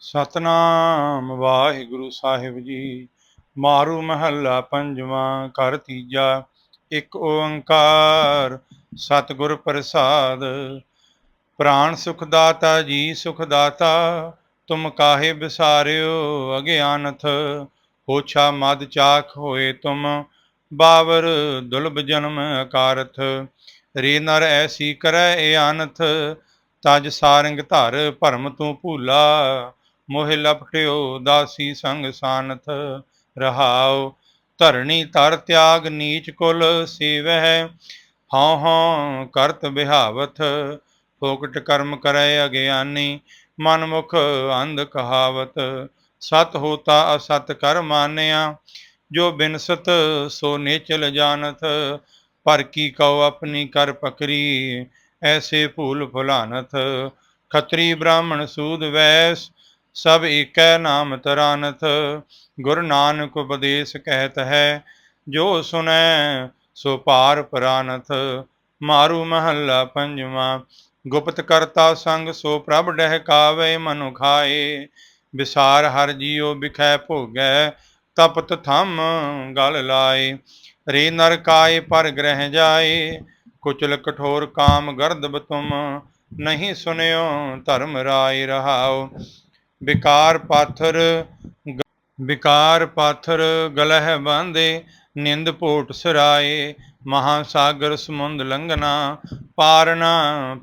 ਸਤਨਾਮ ਵਾਹਿਗੁਰੂ ਸਾਹਿਬ ਜੀ। ਮਾਰੂ ਮਹੱਲਾ ਪੰਜਵਾਂ ਕਰ ਤੀਜਾ, ਇੱਕ ਓੰਕਾਰ, ਸਤਿਗੁਰ ਪ੍ਰਸਾਦ। ਪ੍ਰਾਨ ਸੁਖ ਦਾਤਾ ਜੀ ਸੁਖ ਦਾਤਾ ਤੁਮ ਕਾਹੇ ਬਿਸਾਰਿਓ ਅਗਿਆਨਥ? ਹੋਛਾ ਮਦ ਚਾਖ ਹੋਏ ਤੁਮ, ਬਾਵਰ ਦੁਲਬ ਜਨਮ ਅਕਾਰਥ। ਰੇ ਨਰ ਐਸੀ ਕਰੈ ਏ ਅਨਥ ਤਜ ਸਾਰੰਗ ਧਰ ਭਰਮ ਤੂੰ ਭੂਲਾ। ਮੋਹਿ ਲਪਟਿਓ, ਦਾਸੀ ਸੰਗ ਸਾਨਥ ਰਹਾਉ। ਧਰਣੀ ਤਰ ਤਿਆਗ ਨੀਚ ਕੁਲ ਸੇਵਹਿ। ਹਉ ਹਉ ਕਰਤ ਬਿਹਾਵਥ, ਫੋਕਟ ਕਰਮ ਕਰੈ ਅਗਿਆਨੀ। ਮਨ ਮੁਖ ਅੰਧ ਕਹਾਵਤ, ਸਤ ਹੋਤਾ ਅਸਤ ਕਰ ਮਾਨਿਆ। ਜੋ ਬਿਨਸਤ ਸੋ ਨੇਚਲ ਜਾਣਤ, ਪਰ ਕੀ ਕਉ ਆਪਣੀ ਕਰ ਪਕਰੀ, ਐਸੇ ਭੂਲ ਭੁਲਾਨਤ ਖਤਰੀ ਬ੍ਰਾਹਮਣ ਸੂਦ ਵੈਸ ਸਭ ਏਕੈ ਨਾਮ ਤਰਾਨਥ, ਗੁਰ ਨਾਨਕ ਉਪਦੇਸ਼ ਕਹਿਤ ਹੈ। ਜੋ ਸੁਨੈ ਸੋ ਪਾਰ ਪਰਾਨਥ। ਮਾਰੂ ਮਹੱਲਾ ਪੰਜਵਾਂ, ਗੁਪਤ ਕਰਤਾ ਸੰਗ, ਸੋ ਪ੍ਰਭ ਡਹਿ ਕਾਵੇ ਮਨੁ ਖਾਏ। ਵਿਸਾਰ ਹਰ ਜੀਉ ਬਿਖੈ ਭੋਗੈ, ਤਪਤ ਥੰਮ, ਗਲ ਲਾਏ। ਰੇ ਨਰ ਕਾਏ, ਪਰ ਗ੍ਰਹਿ ਜਾਏ। ਕੁਚਲ ਕਠੋਰ ਕਾਮ ਗਰਦਬ ਤੁਮ, ਨਹੀਂ ਸੁਨਿਓ ਧਰਮ ਰਾਏ ਰਹਾਓ ਵਿਕਾਰ ਪਾਥਰ ਗ- ਵਿਕਾਰ ਪਾਥਰ ਗਲਹਿ ਬਾਂਦੇ ਨਿੰਦ ਪੋਟ ਸਰਾਏ ਮਹਾ ਸਾਗਰ ਸਮੁੰਦ ਲੰਘਣਾ ਪਾਰਨਾ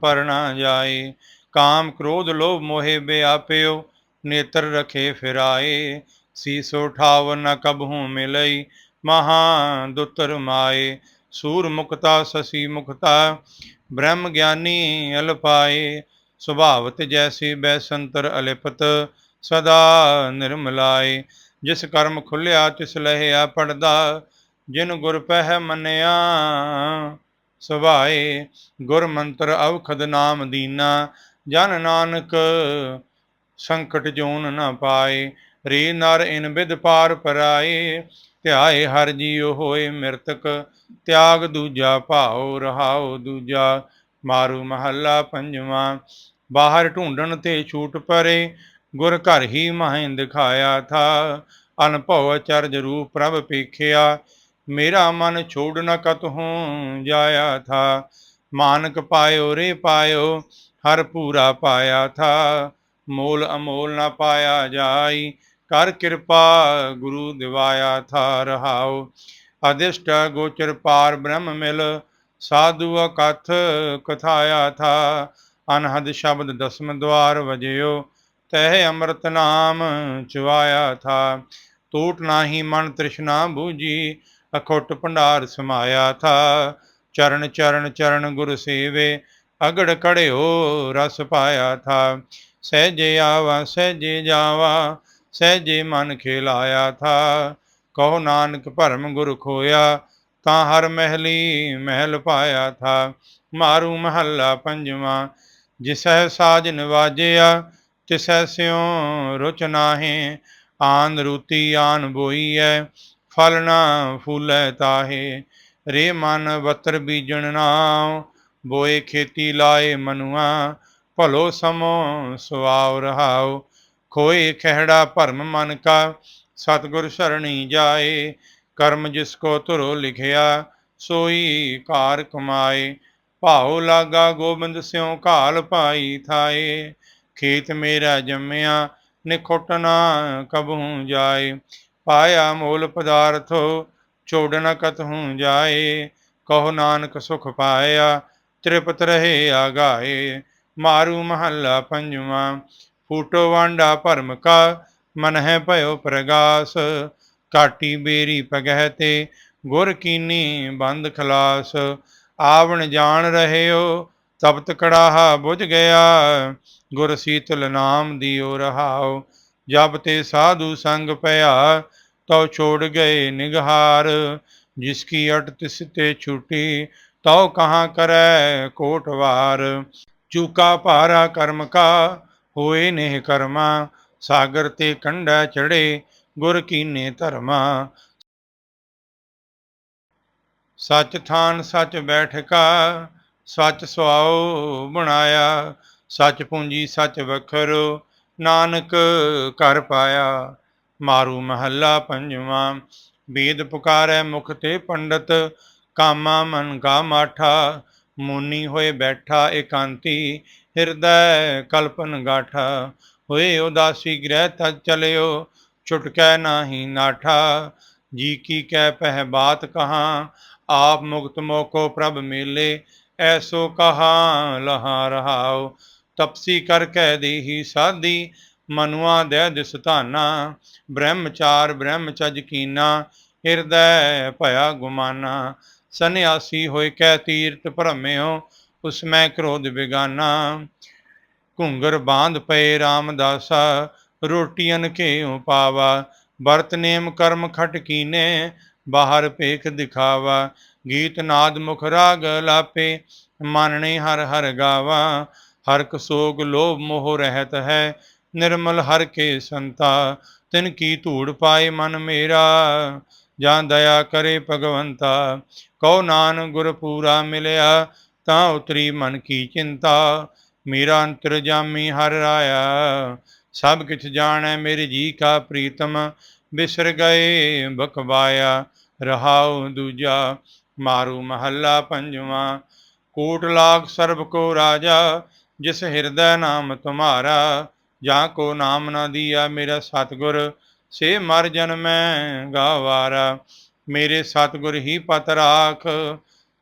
ਪਰਣਾ ਜਾਏ। ਕਾਮ ਕ੍ਰੋਧ ਲੋਭ ਮੋਹਿ ਬਿਆਪਿਓ, ਨੇਤਰ ਰਖੇ ਫਿਰਾਏ। ਸੀਸੋ ਠਾਵ ਨ ਕਬਹੂ ਮਿਲਈ, ਮਹਾ ਦੁਤਰ ਮਾਏ। ਸੂਰ ਮੁਕਤਾ ਸਸੀ ਮੁਕਤਾ, ਬ੍ਰਹਮ ਗਿਆਨੀ ਅਲਪਾਏ। ਸੁਭਾਵਤ ਜੈਸੀ ਬੈਸੰਤਰ ਅਲਿਪਤ ਸਦਾ ਨਿਰਮਲਾਏ। ਜਿਸ ਕਰਮ ਖੁੱਲਿਆ, ਤਿਸ ਲਹਿਆ, ਪੜਦਾ, ਜਿਨ ਗੁਰ ਪਹਿ ਮੰਨਿਆ, ਸੁਭਾਏ। ਗੁਰ ਮੰਤਰ ਅਵਖਦ ਨਾਮ ਦੀਨਾ, ਜਨ ਨਾਨਕ ਸੰਕਟ ਜੋਨ ਨਾ ਪਾਏ। ਰੇ ਨਰ ਇਨ ਬਿਦ ਪਾਰ ਪਰਾਏ, ਧਿਆਏ ਹਰ ਜੀਉ ਹੋਏ ਮਿਰਤਕ, ਤਿਆਗ ਦੂਜਾ ਭਾਉ ਰਹਾਉ ਦੂਜਾ। ਮਾਰੂ ਮਹੱਲਾ ਪੰਜਵਾਂ ਬਾਹਰ ਢੂੰਡਣ ਤੇ ਛੂਟ ਪਰੇ, ਗੁਰ ਘਰ ਹੀ ਮਾਹਿ ਦਿਖਾਇਆ ਥਾ। ਅਨਭਉ ਅਚਰਜ ਰੂਪ ਪ੍ਰਭ ਪੇਖਿਆ, ਮੇਰਾ ਮਨ ਛੋੜ ਨ ਕਤਹੂੰ ਜਾਇਆ ਥਾ। ਮਾਨਕ ਪਾਇਓ ਰੇ ਪਾਇਓ, ਹਰ ਪੂਰਾ ਪਾਇਆ ਥਾ। ਮੋਲ ਅਮੋਲ ਨਾ ਪਾਇਆ ਜਾਈ, ਕਰ ਕਿਰਪਾ ਗੁਰੂ ਦਿਵਾਇਆ ਥਾ ਰਹਾਉ। ਅਦਿਸ਼ਟ ਗੋਚਰ ਪਾਰ ਬ੍ਰਹਮ ਮਿਲ, ਸਾਧੂ ਅਕਥ ਕਥਾਇਆ ਥਾ। ਅਨਹਦ ਸ਼ਬਦ ਦਸਮ ਦਵਾਰ ਵਜਿਓ, ਤਹਿ ਅੰਮ੍ਰਿਤ ਨਾਮ ਚੁਆਇਆ ਥਾ। ਟੂਟ ਨਾਹੀ ਮਨ ਤ੍ਰਿਸ਼ਨਾ ਬੂਜੀ ਅਖੁੱਟ ਭੰਡਾਰ ਸਮਾਇਆ ਥਾ। ਚਰਨ ਚਰਨ ਚਰਨ ਗੁਰ ਸੇਵੇ, ਅਗੜ ਕੜਿਓ ਰਸ ਪਾਇਆ ਥਾ। ਸਹਿਜੇ ਆਵਾ, ਸਹਿਜੇ ਜਾਵਾ, ਸਹਿਜੇ ਮਨ ਖਿਲਾਇਆ ਥਾ। ਕਹੋ ਨਾਨਕ ਭਰਮ ਗੁਰ ਖੋਇਆ, ਤਾਂ ਹਰ ਮਹਿਲੀ ਮਹਿਲ ਪਾਇਆ ਥਾ। ਮਾਰੂ ਮਹੱਲਾ ਪੰਜਵਾਂ ਜਿਸਹਿ ਸਾਜ ਨਵਾਜਿਆ ਤਿਸੈ ਸਿਉ ਰੁਚ ਨਾਹੇ, ਆਨ ਰੂਤੀ ਆਨ ਬੋਈਐ, ਫਲ ਨਾ ਫੂਲੈ ਤਾਹੇ। ਰੇ ਮਨ ਵਤਰ ਬੀਜਣ ਨਾਉ, ਬੋਏ ਖੇਤੀ ਲਾਏ ਮਨੁਆ, ਭਲੋ ਸਮੋ ਸੁਆਵ ਰਹਾਉ। ਖੋਏ ਖਹਿੜਾ ਭਰਮ ਮਨ ਕਾ, ਸਤਗੁਰ ਸਰਣੀ ਜਾਏ। ਕਰਮ ਜਿਸ ਕੋ ਧੁਰੋ ਲਿਖਿਆ, ਸੋਈ ਕਾਰ ਕਮਾਏ। ਭਾਉ ਲਾਗਾ ਗੋਬਿੰਦ ਸਿਉ ਘਾਲ ਪਾਈ ਥਾਏ, ਖੇਤ ਮੇਰਾ ਜੰਮਿਆ ਨਿਖੁੱਟ ਨਾ ਕਬਹੂ ਜਾਏ, ਪਾਇਆ ਮੂਲ ਪਦਾਰਥੋ ਛੋੜਨ ਕਤਹੂ ਜਾਏ, ਕਹੋ ਨਾਨਕ ਸੁਖ ਪਾਇਆ ਤ੍ਰਿਪਤ ਰਹੇ ਆਗਾਏ, ਮਾਰੂ ਮਹੱਲਾ ਪੰਜਵਾਂ, ਫੂਟੋ ਵਾਂਡਾ ਭਰਮ ਕਾ ਮਨ ਹੈ ਭਇਓ ਪ੍ਰਗਾਸ, ਕਾਟੀ ਬੇਰੀ ਪਗਹਿ ਤੇ, ਗੁਰ ਕੀਨੀ ਬੰਦ ਖਲਾਸ ਆਵਣ ਜਾਣ ਰਹਿਓ, ਤਪਤ ਕੜਾਹਾ ਬੁਝ ਗਿਆ, ਗੁਰ ਸੀਤਲ ਨਾਮ ਦਿਓ ਰਹਾਓ। ਜਬ ਤੇ ਸਾਧੂ ਸੰਗ ਪਿਆ, ਤਉ ਛੋੜ ਗਏ ਨਿਗਹਾਰ ਜਿਸ ਕੀ ਅਟ ਤਿਸ ਤੇ ਛੁਟੀ, ਤਉ ਕਹਾਂ ਕਰੈ ਕੋਟ ਵਾਰ। ਚੂਕਾ ਭਾਰਾ ਕਰਮ ਕਾ, ਹੋਏ ਨੇ ਕਰਮਾ। ਸਾਗਰ ਤੇ ਕੰਡਾ ਚੜੇ ਗੁਰ ਕੀਨੇ ਧਰਮਾ। ਸੱਚ ਥਾਨ ਸੱਚ ਬੈਠਕਾ, ਸੱਚ ਸੁਆਉ ਬਣਾਇਆ, ਸੱਚ ਪੂੰਜੀ ਸੱਚ ਵਖਰੋ, ਨਾਨਕ ਘਰ ਪਾਇਆ। ਮਾਰੂ ਮਹੱਲਾ ਪੰਜਵਾਂ ਵੇਦ ਪੁਕਾਰੈ ਮੁਖ ਤੇ ਪੰਡਤ, ਕਾਮਾ ਮਨ ਕਾ ਮਾਠਾ, ਮੁਨੀ ਹੋਏ ਬੈਠਾ ਇਕਾਂਤੀ, ਹਿਰਦੈ ਕਲਪਨ ਗਾਠਾ। ਹੋਏ ਉਦਾਸੀ ਗ੍ਰਹਿ ਤਜ ਚਲਿਓ, ਛੁਟਕੈ ਨਾਹੀ ਨਾਠਾ, ਜੀ ਕੀ ਕਹਿ ਪਹਿ ਬਾਤ ਕਹਾ ਆਪ ਮੁਕਤ ਮੋਕੋ ਪ੍ਰਭ ਮੇਲੇ, ਐਸੋ ਕਹਾ ਲਹਾ ਰਹਾਉ। ਤਪਸੀ ਕਰ ਕਹਿ ਦੇਹੀ ਸਾਧੀ, ਮਨੁਆ ਦੇ ਦਿਸ ਧਾਨਾ। ਬ੍ਰਹਮਚਾਰ ਬ੍ਰਹਮਚਜ ਕੀਨਾ, ਹਿਰਦੈ ਭਇਆ ਗੁਮਾਨਾ। ਸੰਨਿਆਸੀ ਹੋਏ ਕਹਿ ਤੀਰਤ ਭਰਮਿਓ, ਉਸ ਮੈਂ ਕ੍ਰੋਧ ਬਿਗਾਨਾ। ਘੁੰਗਰ ਬਾਂਧ ਪਏ ਰਾਮਦਾਸਾ, ਰੋਟੀਆਂ ਘੇਉ ਪਾਵਾ। ਵਰਤ ਨੇਮ ਕਰਮ ਖਟ ਕੀਨੇ ਬਾਹਰ ਭੇਖ ਦਿਖਾਵਾ, ਗੀਤ ਨਾਦ ਮੁਖ ਰਾਗ ਲਾਪੇ, ਮਾਨਣੇ ਹਰ ਹਰ ਗਾਵਾ। ਹਰ ਕ ਸੋਗ ਲੋਭ ਮੋਹ ਰਹਿਤ ਹੈ, ਨਿਰਮਲ ਹਰ ਕੇ ਸੰਤਾ। ਤਿਨ ਕੀ ਧੂੜ ਪਾਏ ਮਨ ਮੇਰਾ, ਜਾਂ ਦਇਆ ਕਰੇ ਭਗਵੰਤਾ। ਕਉ ਨਾਨ ਗੁਰ ਪੂਰਾ ਮਿਲਿਆ, ਤਾਂ ਉਤਰੀ ਮਨ ਕੀ ਚਿੰਤਾ। ਮੇਰਾ ਅੰਤਰ ਜਾਮੀ ਹਰ ਰਾਇਆ ਸਭ ਕਿਛ ਜਾਣੈ, ਮੇਰੇ ਜੀ ਕਾ ਪ੍ਰੀਤਮ। ਬਿਸਰ ਗਏ, ਬਖਵਾਇਆ। ਰਹਾਉ ਦੂਜਾ, ਮਾਰੂ ਮਹੱਲਾ ਪੰਜਵਾਂ। ਕੋਟ ਲਾਗ ਸਰਬ ਕੋ ਰਾਜਾ, ਜਿਸ ਹਿਰਦੈ ਨਾਮ ਤੁਮਾਰਾ। ਜਾਂ ਕੋ ਨਾਮ ਨਾ ਦਿਆ ਮੇਰਾ ਸਤਗੁਰ, ਸੇ ਮਰ ਜਨਮੈ ਗਾਵਾਰਾ। ਮੇਰੇ ਸਤਗੁਰ ਹੀ ਪਤ ਰਾਖ,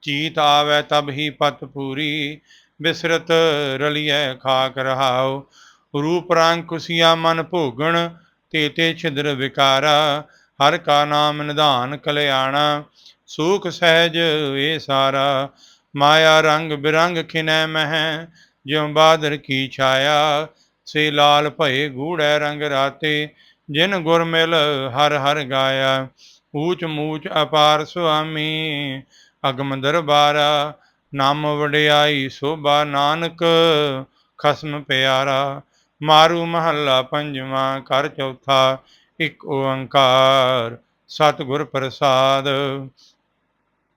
ਚੀਤ ਆਵੈ ਤਬ ਹੀ ਪਤ ਪੂਰੀ। ਬਿਸਰਤ ਰਲੀਐ ਖਾਕ ਰਹਾਉ। ਰੂਪ ਰੰਗ ਕੁਸੀਆ ਮਨ ਭੋਗਣ, ਤੇ ਤੇ ਛਿਦਰ ਵਿਕਾਰਾ। ਹਰ ਕਾ ਨਾਮ ਨਿਧਾਨ ਕਲਿਆਣਾ, ਸੂਖ ਸਹਿਜ ਏ ਸਾਰਾ। ਮਾਇਆ ਰੰਗ ਬਿਰੰਗ ਖਿਨੈ ਮਹਿ, ਜਿਉ ਬਾਦਰ ਕੀ ਛਾਇਆ। ਸੇ ਲਾਲ ਭਏ ਗੂੜੈ ਰੰਗ ਰਾਤੇ, ਜਿਨ ਗੁਰ ਮਿਲ ਹਰ ਹਰ ਗਾਇਆ। ਊਚ ਮੂਚ ਅਪਾਰ ਸੁਆਮੀ, ਅਗਮ ਦਰਬਾਰਾ। ਨਾਮ ਵਡਿਆਈ ਸੋਭਾ ਨਾਨਕ, ਖਸਮ ਪਿਆਰਾ। ਮਾਰੂ ਮਹੱਲਾ ਪੰਜਵਾਂ ਕਰ ਚੌਥਾ। ਇੱਕ ਓੰਕਾਰ, ਸਤਿਗੁਰ ਪ੍ਰਸਾਦ।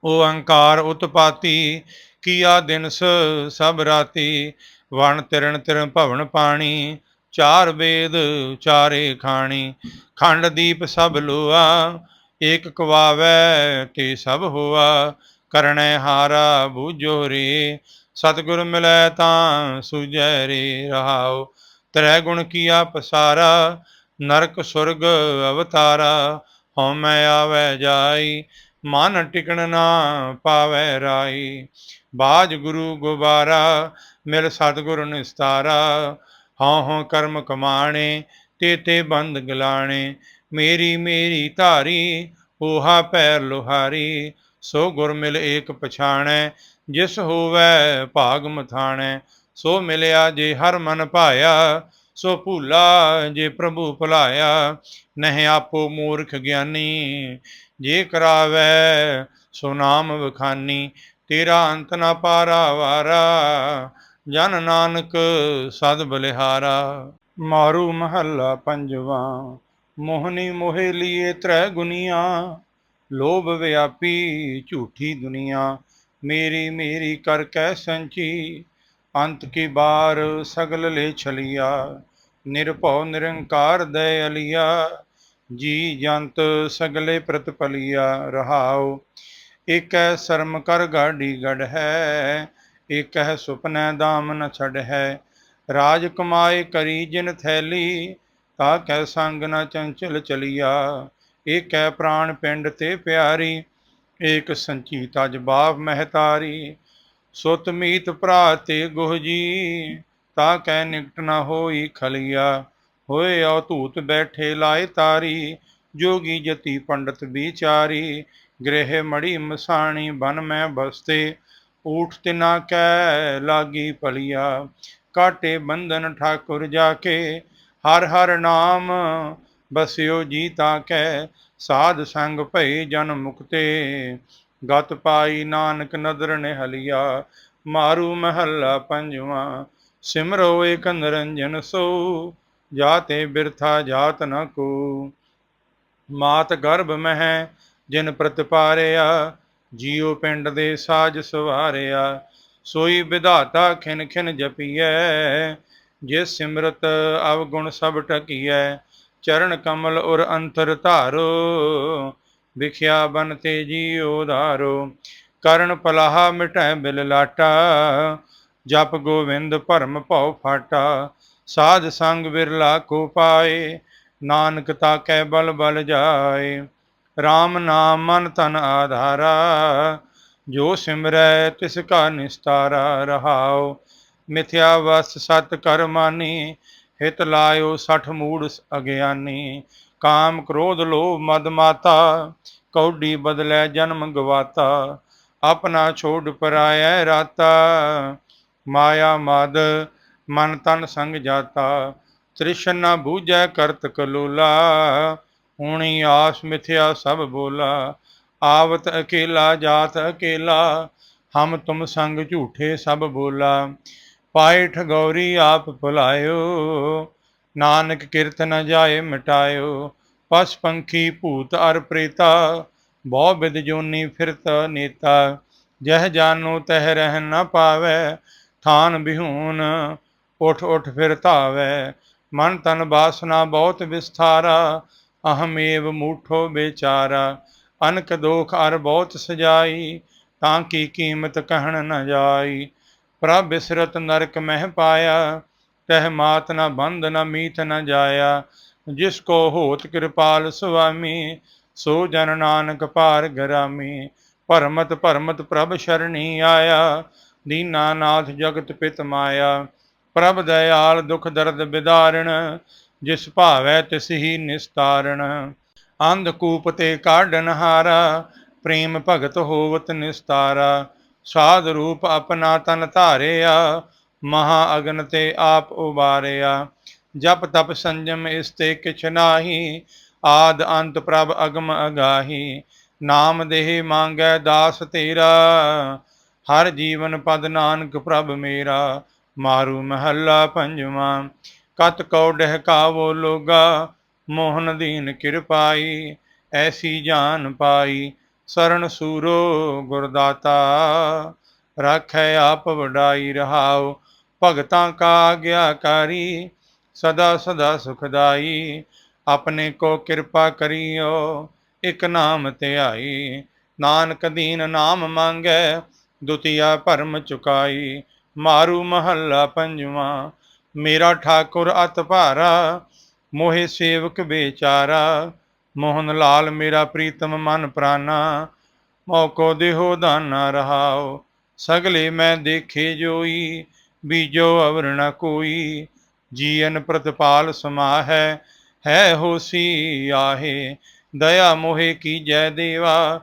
ਓੰਕਾਰ ਉਤਪਾਤੀ, ਕੀਆ ਦਿਨਸ ਸਭ ਰਾਤੀ, ਵਣ ਤਿਰਣ ਤਿਰਣ ਭਵਨ ਪਾਣੀ, ਚਾਰ ਵੇਦ ਚਾਰੇ ਖਾਣੀ, ਖੰਡ ਦੀਪ ਸਭ ਲੋਆ, ਏਕ ਕਵਾਵੈ ਤੇ ਸਭ ਹੋਆ ਕਰਣੈ ਹਾਰਾ ਬੂਝੋ ਰੇ, ਸਤਿਗੁਰ ਮਿਲੈ ਤਾਂ ਸੁਜੈ ਰੇ ਰਹਾਉ, ਤ੍ਰੈ ਗੁਣ ਕੀਆ ਪਸਾਰਾ ਨਰਕ ਸੁਰਗ ਅਵਤਾਰਾ ਹਉਮੈ ਆਵੈ ਜਾਈ, ਮਨ ਟਿਕਣ ਨਾ ਪਾਵੈ ਰਾਈ। ਬਾਜ ਗੁਰੂ ਗੁਬਾਰਾ, ਮਿਲ ਸਤਿਗੁਰ ਨਿਸਤਾਰਾ, ਹਉ ਹਉ ਕਰਮ ਕਮਾਣੇ, ਤੇ ਤੇ ਬੰਦ ਗਲਾਣੇ। ਮੇਰੀ ਮੇਰੀ ਧਾਰੀ ਹੋਹਾ ਪੈਰ ਲੋਹਾਰੀ, ਸੋ ਗੁਰ ਮਿਲ ਏਕ ਪਛਾਣੈ, ਜਿਸ ਹੋਵੈ ਭਾਗ ਮਥਾਣੈ। ਸੋ ਮਿਲਿਆ ਜੇ ਹਰ ਮਨ ਭਾਇਆ ਸੋ ਭੂਲਾ ਜੇ ਪ੍ਰਭੂ ਭੁਲਾਇਆ, ਨਹਿ ਆਪੋ ਮੂਰਖ ਗਿਆਨੀ। ਜੇ ਕਰਾਵੈ ਸੋ ਨਾਮ ਵਖਾਨੀ, ਤੇਰਾ ਅੰਤ ਨਾ ਪਾਰਾ ਵਾਰਾ। ਜਨ ਨਾਨਕ ਸਦ ਬਲਿਹਾਰਾ। ਮਾਰੂ ਮਹੱਲਾ ਪੰਜਵਾ, ਮੋਹਨੀ ਮੋਹੇ ਲੀਏ ਤ੍ਰੈ ਗੁਨੀਆਂ। ਲੋਭ ਵਿਆਪੀ ਝੂਠੀ ਦੁਨੀਆ, ਮੇਰੀ ਮੇਰੀ ਕਰ ਕੈ ਸੰਚੀ। ਅੰਤ ਕੀ ਬਾਰ ਸਗਲ ਲੈ ਛਲਿਆ। ਨਿਰਭਉ ਨਿਰੰਕਾਰ ਦਇ ਅਲਿਆ ਜੀ ਜੰਤ ਸਗਲੇ ਪ੍ਰਤਪਲਿਆ ਰਹਾਉ। ਏਕੈ ਸ਼ਰਮ ਕਰ ਗਾਡੀ ਗੜ ਹੈ, ਏਕੈ ਸੁਪਨੈ ਦਾਮ ਨ ਛੜ ਹੈ। ਰਾਜ ਕਮਾਏ ਕਰੀ ਜਿਨ ਥੈਲੀ ਤਾ ਕੈ ਸੰਗ ਨ ਚੰਚਲ ਚਲਿਆ। ਏਕੈ ਪ੍ਰਾਣ ਪਿੰਡ ਤੇ ਪਿਆਰੀ, ਏਕ ਸੰਚੀ ਤਜ ਬਾਪ ਮਹਤਾਰੀ। ਸੁਤ ਮੀਤ ਭਰਾ ਤੇ ਗੁਹ ਜੀ ਤਾ ਕੈ ਨਿਕਟ ਨਾ ਹੋਈ ਖਲਿਆ। ਹੋਏ ਔ ਧੂਤ ਬੈਠੇ ਲਾਏ ਤਾਰੀ, ਜੋਗੀ ਜਤੀ ਪੰਡਤ ਵਿਚਾਰੀ। ਗ੍ਰਹਿ ਮੜੀ ਮਸਾਣੀ, ਬਨ ਮੈਂ ਬਸਤੇ। ਊਠ ਤਿਨਾ ਕੈ ਲਾਗੀ ਪਲਿਆ। ਕਾਟੇ ਬੰਧਨ ਠਾਕੁਰ ਜਾ ਕੇ ਹਰ ਹਰ ਨਾਮ ਬਸਿਓ ਜੀ ਤਾਂ ਕੈ ਸਾਧ ਸੰਗ ਭਈ ਜਨ ਮੁਕਤੇ। ਗਤ ਪਾਈ ਨਾਨਕ ਨਦਰ ਨੇ ਹਲਿਆ ਮਾਰੂ ਮਹੱਲਾ ਪੰਜਵਾ। ਸਿਮਰੋ ਏਕ ਨਿਰੰਜਨ ਸੋ, ਜਾਤੇ ਬਿਰਥਾ ਜਾਤ ਨ ਕੋ। ਮਾਤ ਗਰਭ ਮਹਿ, ਜਿਨ ਪ੍ਰਤਪਾਰਿਆ ਜੀਉ ਪਿੰਡ ਦੇ ਸਾਜ ਸਵਾਰਿਆ। ਸੋਈ ਵਿਧਾਤਾ ਖਿਨ ਖਿਨ ਜਪੀਐ, ਜਿਸ ਸਿਮਰਤ ਅਵਗੁਣ ਸਭ ਟਕੀਐ। ਚਰਨ ਕਮਲ ਔਰ ਅੰਤਰ ਧਾਰੋ, ਵਿਖਿਆ ਬਨ ਤੇ ਜੀਉ ਧਾਰੋ ਕਰਨ ਪਲਾਹ ਮਿਟੈ ਬਿਲ ਲਾਟਾ ਜਪ ਗੋਵਿੰਦ ਭਰਮ ਭਉ ਫਾਟਾ, ਸਾਧ ਸੰਗ ਵਿਰਲਾ ਕੋ ਪਾਏ, ਨਾਨਕ ਤਾ ਕੈ ਬਲ ਬਲ ਜਾਏ। RAM ਨਾਮ ਮਨ ਤਨ ਆਧਾਰਾ, ਜੋ ਸਿਮਰੈ ਤਿਸ ਕਾ ਨਿਸਤਾਰਾ ਰਹਾਉ। ਮਿਥਿਆ ਵਸ ਸਤ ਕਰਮਾਨੀ ਹਿਤ ਲਾਇਓ ਸਠ ਮੂੜ ਅਗਿਆਨੀ। ਕਾਮ ਕ੍ਰੋਧ ਲੋਭ ਮਦ ਮਾਤਾ, ਕੌਡੀ ਬਦਲੇ ਜਨਮ ਗਵਾਤਾ। ਆਪਣਾ ਛੋੜ ਪਰਾਇਆ ਰਾਤਾ ਮਾਇਆ ਮਦ, ਮਨ ਤਨ ਸੰਗ ਜਾਤਾ, ਤ੍ਰਿਸ਼ਨ ਨ ਬੂਝੈ ਕਰਤ ਕਲੋਲਾ, ਹੁਣੀ ਆਸ ਮਿਥਿਆ ਸਭ ਬੋਲਾ, ਆਵਤ ਅਕੇਲਾ, ਜਾਤ ਅਕੇਲਾ, ਹਮ ਤੁਮ ਸੰਗ ਝੂਠੇ ਸਭ ਬੋਲਾ। ਪਾਏ ਠਗੌਰੀ ਆਪ ਭੁਲਾਇਓ, ਨਾਨਕ ਕਿਰਤ ਨ ਜਾਏ ਮਿਟਾਇਓ, ਪਸ ਪੰਖੀ ਭੂਤ ਅਰ ਪ੍ਰੇਤਾ, ਬਹੁ ਬਿਦ ਜੋਨੀ ਫਿਰਤ ਨੇਤਾ, ਜਹ ਜਾਨੋ ਤਹ ਰਹਿ ਨ ਪਾਵੈ ਥਾਨ ਬਿਹੂਨ, ਉਠ ਉਠ ਫਿਰ ਧਾਵੈ। ਮਨ ਤਨ ਬਾਸਨਾ ਬਹੁਤ ਵਿਸਥਾਰਾ ਅਹਮੇਵ ਮੂਠੋ ਬੇਚਾਰਾ। ਅਨਕ ਦੋਖ ਅਰ ਬਹੁਤ ਸਜਾਈ, ਤਾਂ ਕੀ ਕੀਮਤ ਕਹਿਣ ਨ ਜਾਈ। ਪ੍ਰਭ ਬਿਸਰਤ ਨਰਕ ਮਹਿ ਪਾਇਆ, ਤਹ ਮਾਤ ਨ ਬੰਧ ਨ ਮੀਤ ਨ ਜਾਇਆ। ਜਿਸ ਕੋ ਹੋਤ ਕਿਰਪਾਲ ਸੁਆਮੀ, ਸੋ ਜਨ ਨਾਨਕ ਪਾਰ ਗਰਾਮੀ। ਭਰਮਤ ਭਰਮਤ ਪ੍ਰਭ ਸ਼ਰਣੀ ਆਇਆ ਦੀਨਾ ਨਾਥ ਜਗਤ ਪਿਤ ਮਾਇਆ, ਪ੍ਰਭ ਦਇਆਲ ਦੁਖ ਦਰਦ ਬਿਦਾਰਣ, ਜਿਸ ਭਾਵੈ ਤਿਸ ਹੀ ਨਿਸਤਾਰਣ। ਅੰਧ ਕੂਪ ਤੇ ਕਾਢਨ ਹਾਰਾ, ਪ੍ਰੇਮ ਭਗਤ ਹੋਵਤ ਨਿਸਤਾਰਾ। ਸਾਧ ਰੂਪ ਆਪਣਾ ਤਨ ਧਾਰਿਆ, ਮਹਾ ਅਗਨ ਤੇ ਆਪ ਉਬਾਰਿਆ। ਜਪ ਤਪ ਸੰਜਮ ਇਸ ਤੇ ਕਿਛ ਨਾਹੀ, ਆਦ ਅੰਤ ਪ੍ਰਭ ਅਗਮ ਅਗਾਹੀ। ਨਾਮ ਦੇਹ ਮੰਗੈ ਦਾਸ ਤੇਰਾ ਹਰ ਜੀਵਨ ਪਦ ਨਾਨਕ ਪ੍ਰਭ ਮੇਰਾ, ਮਾਰੂ ਮਹੱਲਾ ਪੰਜਵਾਂ। ਕਤ ਕਉ ਡਹਿਕਾਵੋ ਲੋਗਾ, ਮੋਹਨ ਦੀਨ ਕਿਰਪਾਈ, ਐਸੀ ਜਾਨ ਪਾਈ ਸਰਣ ਸੂਰੋ ਗੁਰਦਾਤਾ। ਰਾਖੈ ਆਪ ਵਡਾਈ ਰਹਾਉ, ਭਗਤਾਂ ਕਾ ਆਗਿਆਕਾਰੀ, ਸਦਾ ਸਦਾ ਸੁਖਦਾਈ। ਆਪਣੇ ਕੋ ਕਿਰਪਾ ਕਰਿਓ, ਇਕ ਨਾਮ ਧਿਆਈ। ਨਾਨਕ ਦੀਨ ਨਾਮ ਮੰਗੈ ਦੁਤੀਆ ਭਰਮ ਚੁਕਾਈ, ਮਾਰੂ ਮਹੱਲਾ ਪੰਜਵਾਂ, ਮੇਰਾ ਠਾਕੁਰ ਅਤ ਭਾਰਾ, ਮੋਹਿ ਸੇਵਕ ਬੇਚਾਰਾ ਮੋਹਨ ਲਾਲ ਮੇਰਾ ਪ੍ਰੀਤਮ ਮਨ ਪ੍ਰਾਨਾ ਮੌਕੋ ਦੇਹੋ ਦਾਨਾ ਰਹਾਓ ਸਗਲੇ ਮੈਂ ਦੇਖੇ ਜੋਈ, ਬੀਜੋ ਅਵਰ ਨ ਕੋਈ ਜੀਨ ਪ੍ਰਤਪਾਲ ਸਮਾ ਹੈ ਹੈ ਹੋਸੀ ਆਹੇ, ਦਇਆ ਮੋਹਿ ਕੀ ਜੈ ਦੇਵਾ,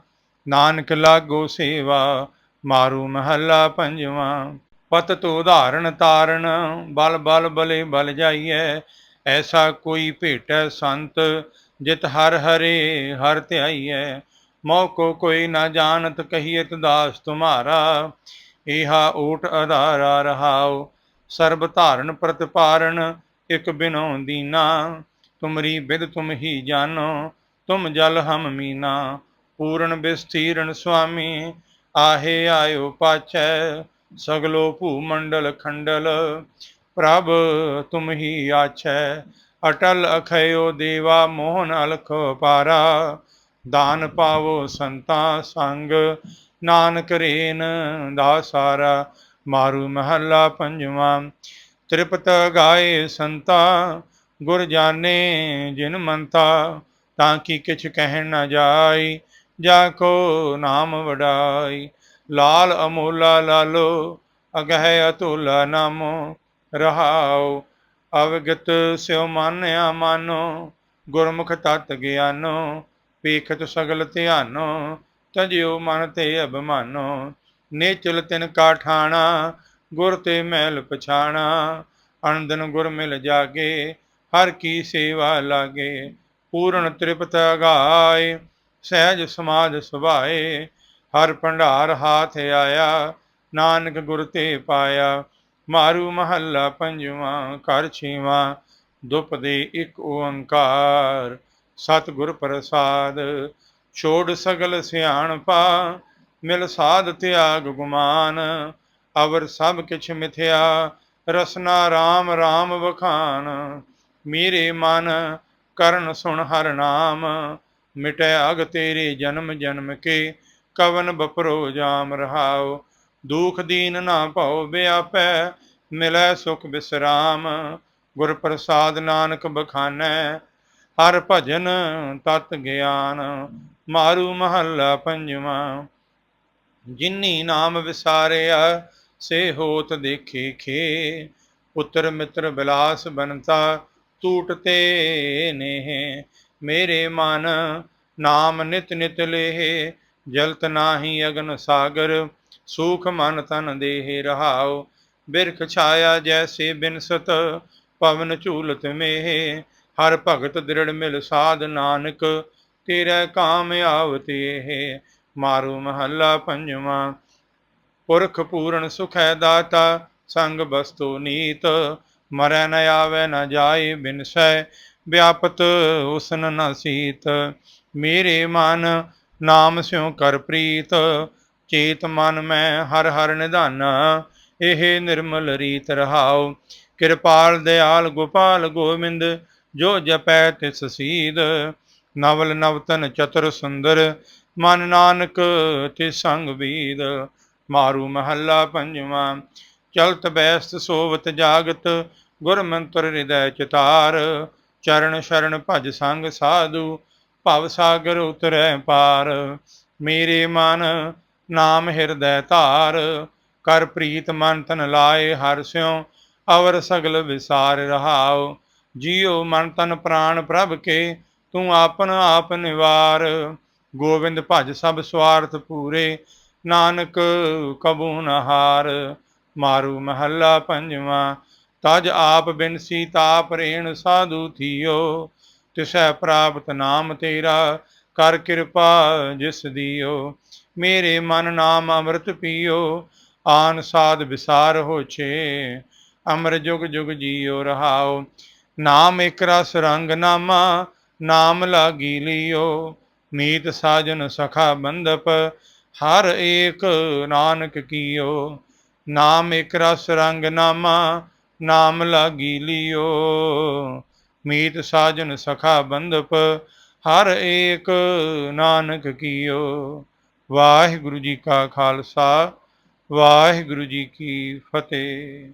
ਨਾਨਕ ਲਾਗੋ ਸੇਵਾ ਮਾਰੂ ਮਹੱਲਾ ਪੰਜਵਾਂ, ਪਤ ਤੋ ਉਧਾਰਨ ਤਾਰਨ, ਬਲ ਬਲ ਬਲੇ ਬਲ ਜਾਈਐ, ਐਸਾ ਕੋਈ ਭੇਟੈ ਸੰਤ, ਜਿਤ ਹਰ ਹਰੇ ਹਰ ਧਿਆਈਐ। ਮੋਕੋ ਕੋਈ ਨਾ ਜਾਣਤ ਕਹੀਤ ਦਾਸ ਤੁਮਾਰਾ, ਇਹਾ ਓਟ ਆਧਾਰਾ ਰਹਾਉ, ਸਰਬ ਧਾਰਨ ਪ੍ਰਤਪਾਰਨ ਇਕ ਬਿਨੋ ਦੀਨਾ। ਤੁਮਰੀ ਬਿਦ ਤੁਮ ਹੀ ਜਾਣੋ ਤੁਮ ਜਲ ਹਮ ਮੀਨਾ। ਪੂਰਨ ਬਿਸਥੀਰਨ ਸੁਆਮੀ ਆਹੇ ਆਇਓ ਪਾਛੈ, ਸਗਲੋ ਭੂ ਮੰਡਲ ਖੰਡਲ, ਪ੍ਰਭ ਤੁਮ ਹੀ ਆਛੈ। ਅਟਲ ਅਖਯੋ ਦੇਵਾ ਮੋਹਨ ਅਲਖ ਪਾਰਾ, ਦਾਨ ਪਾਵੋ ਸੰਤਾ ਸੰਗ, ਨਾਨਕ ਰੇਨ ਦਾ ਸਾਰਾ। ਮਾਰੂ ਮਹੱਲਾ ਪੰਜਵਾਂ, ਤ੍ਰਿਪਤ ਗਾਏ ਸੰਤਾ, ਗੁਰ ਜਾਣੇ ਜਿਨ ਮੰਤਾ, ਤਾਂ ਕੀ ਕਿਛ ਕਹਿ ਨ ਜਾਈ। ਜਾ ਕੋ ਨਾਮ ਵਡਾਈ, ਲਾਲ ਅਮੋਲਾ ਲਾਲੋ, ਅਗਹਿ ਅਤੁਲਾ ਨਾਮੋ, ਰਹਾਉ, ਅਵਗਤ ਸਿਉ ਮਾਨਿਆ ਮਾਨੋ, ਗੁਰਮੁਖ ਤਤ ਗਿਆਨੋ, ਪੀਖਤ ਸਗਲ ਧਿਆਨੋ ਤਜਿਓ ਮਨ ਤੇ ਅਭਮਾਨੋ, ਨੇਚਲ ਤਿਨ ਕਾ ਠਾਣਾ ਗੁਰ ਤੇ ਮਹਿਲ ਪਛਾਣਾ ਅਨੰਦਨ ਗੁਰ ਮਿਲ ਜਾਗੇ, ਹਰ ਕੀ ਸੇਵਾ ਲਾਗੇ, ਪੂਰਨ ਤ੍ਰਿਪਤ ਗਾਏ ਸਹਿਜ ਸਮਾਜ ਸੁਭਾਏ, ਹਰ ਭੰਡਾਰ ਹਾਥ ਆਇਆ, ਨਾਨਕ ਗੁਰ ਤੇ ਪਾਇਆ। ਮਾਰੂ ਮਹੱਲਾ ਪੰਜਵਾਂ, ਘਰ ਛੇਵਾਂ, ਦੁਪ ਦੇ ਇੱਕ ਓੰਕਾਰ। ਸਤਿਗੁਰ ਪ੍ਰਸਾਦ, ਛੋੜ ਸਗਲ ਸਿਆਣਪਾ, ਮਿਲ ਸਾਧ ਤਿਆਗ ਗੁਮਾਨ। ਅਵਰ ਸਭ ਕਿਛ ਮਿਥਿਆ, ਰਸਨਾ RAM RAM ਵਖਾਨ। ਮੇਰੇ ਮਨ ਕਰਨ ਸੁਣ ਹਰ ਨਾਮ। ਮਿਟੈ ਅਗ ਤੇਰੇ ਜਨਮ ਜਨਮ ਕੇ, ਕਵਨ ਬਪਰੋ ਜਾਮ ਰਹਾਉ, ਦੁਖ ਦੀਨ ਨਾ ਭਉ ਵਿਆਪੈ, ਮਿਲੈ ਸੁਖ ਬਿਸਰਾਮ ਗੁਰ ਪ੍ਰਸਾਦ ਨਾਨਕ ਬਖਾਨੈ, ਹਰ ਭਜਨ ਤਤ ਗਿਆਨ, ਮਾਰੂ ਮਹੱਲਾ ਪੰਜਵਾਂ। ਜਿਨੀ ਨਾਮ ਵਿਸਾਰਿਆ, ਸੇ ਹੋਤ ਦੇਖੇ ਖੇ, ਪੁੱਤਰ ਮਿੱਤਰ ਬਿਲਾਸ ਬਨਤਾ ਟੂਟਤੇ ਨੇ ਮੇਰੇ ਮਨ ਨਾਮ ਨਿਤ ਨਿਤ ਲੇਹ, ਜਲਤ ਨਾਹੀ ਅਗਨ ਸਾਗਰ, ਸੂਖ ਮਨ ਤਨ ਦੇਹ ਰਹਾਉ। ਬਿਰਖ ਛਾਇਆ ਜੈਸੇ ਬਿਨਸਤ, ਪਵਨ ਝੂਲਤ ਮੇਹ। ਹਰ ਭਗਤ ਦ੍ਰਿੜ ਮਿਲ ਸਾਧ ਨਾਨਕ, ਤੇਰੇ ਕਾਮ ਆਵਤੇ ਮਾਰੂ ਮਹੱਲਾ ਪੰਜਵਾਂ, ਪੁਰਖ ਪੂਰਨ ਸੁਖੈ ਦਾਤਾ, ਸੰਗ ਬਸਤੋ ਨੀਤ। ਮਰੈ ਨ ਆਵੈ ਨ ਜਾਏ ਬਿਨਸੈ ਵਿਆਪਤ ਉਸਨ ਨ ਸੀਤ। ਮੇਰੇ ਮਨ ਨਾਮ ਸਿਉ ਕਰ ਪ੍ਰੀਤ। ਚੇਤ ਮਨ ਮੈਂ ਹਰ ਹਰ ਨਿਧਾਨ। ਇਹ ਨਿਰਮਲ ਰੀਤ ਰਹਾਉ। ਕਿਰਪਾਲ ਦਿਆਲ ਗੋਪਾਲ ਗੋਬਿੰਦ, ਜੋ ਜਪੈ ਤਿਸ ਸੀਦ। ਨਵਲ ਨਵਤਨ ਚਤੁਰ ਸੁੰਦਰ, ਮਨ ਨਾਨਕ ਤੇ ਸੰਗ ਬੀਦ। ਮਾਰੂ ਮਹੱਲਾ ਪੰਜਵਾਂ, ਚਲਤ ਬੈਸਤ ਸੋਵਤ ਜਾਗਤ ਗੁਰ ਮੰਤਰ ਹਿਰਦੈ ਚਿਤਾਰ। ਚਰਨ ਸ਼ਰਨ ਭਜ ਸੰਗ ਸਾਧੂ, ਭਵ ਸਾਗਰ ਉਤਰੈ ਪਾਰ। ਮੇਰੇ ਮਨ ਨਾਮ ਹਿਰਦੈ ਧਾਰ, ਕਰ ਪ੍ਰੀਤ ਮਨ ਤਨ ਲਾਏ ਹਰ ਸਿਉ, ਅਵਰ ਸਗਲ ਵਿਸਾਰ ਰਹਾਉ। ਜੀਉ ਮਨ ਤਨ ਪ੍ਰਾਨ ਪ੍ਰਭ ਕੇ, ਤੂੰ ਆਪਨ ਆਪ ਨਿਵਾਰ। ਗੋਬਿੰਦ ਭਜ ਸਭ ਸਵਾਰਥ ਪੂਰੇ, ਨਾਨਕ ਕਬੂ ਨਹਾਰ ਮਾਰੂ ਮਹੱਲਾ ਪੰਜਵਾਂ ਤਜ ਆਪ ਬਿਨਸੀ ਤਾਪ ਰੇਣ ਸਾਧੂ ਥੀਓ, ਤਿਸੈ ਪ੍ਰਾਪਤ ਨਾਮ ਤੇਰਾ, ਕਰ ਕਿਰਪਾ ਜਿਸ ਦੀਓ। ਮੇਰੇ ਮਨ ਨਾਮ ਅੰਮ੍ਰਿਤ ਪੀਓ, ਆਨ ਸਾਧ ਵਿਸਾਰ ਹੋਛੇ ਅਮਰ ਜੁਗ ਜੁਗ ਜੀਓ ਰਹਾਓ। ਨਾਮ ਇਕ ਰਸ ਰੰਗ ਨਾਮਾ, ਨਾਮ ਲਾਗੀ ਲਿਓ। ਮੀਤ ਸਾਜਨ ਸਖਾ ਬੰਦਪ ਹਰ ਏਕ ਨਾਨਕ ਕੀਓ। ਨਾਮ ਇਕ ਰਸ ਰੰਗ ਨਾਮਾ ਨਾਮ ਲਾਗੀ ਲਿਓ। ਮੀਤ ਸਾਜਨ ਸਖਾ ਬੰਦਪ ਹਰ ਏਕ ਨਾਨਕ ਕੀਓ। ਵਾਹਿਗੁਰੂ ਜੀ ਕਾ ਖਾਲਸਾ, ਵਾਹਿਗੁਰੂ ਜੀ ਕੀ ਫਤਿਹ।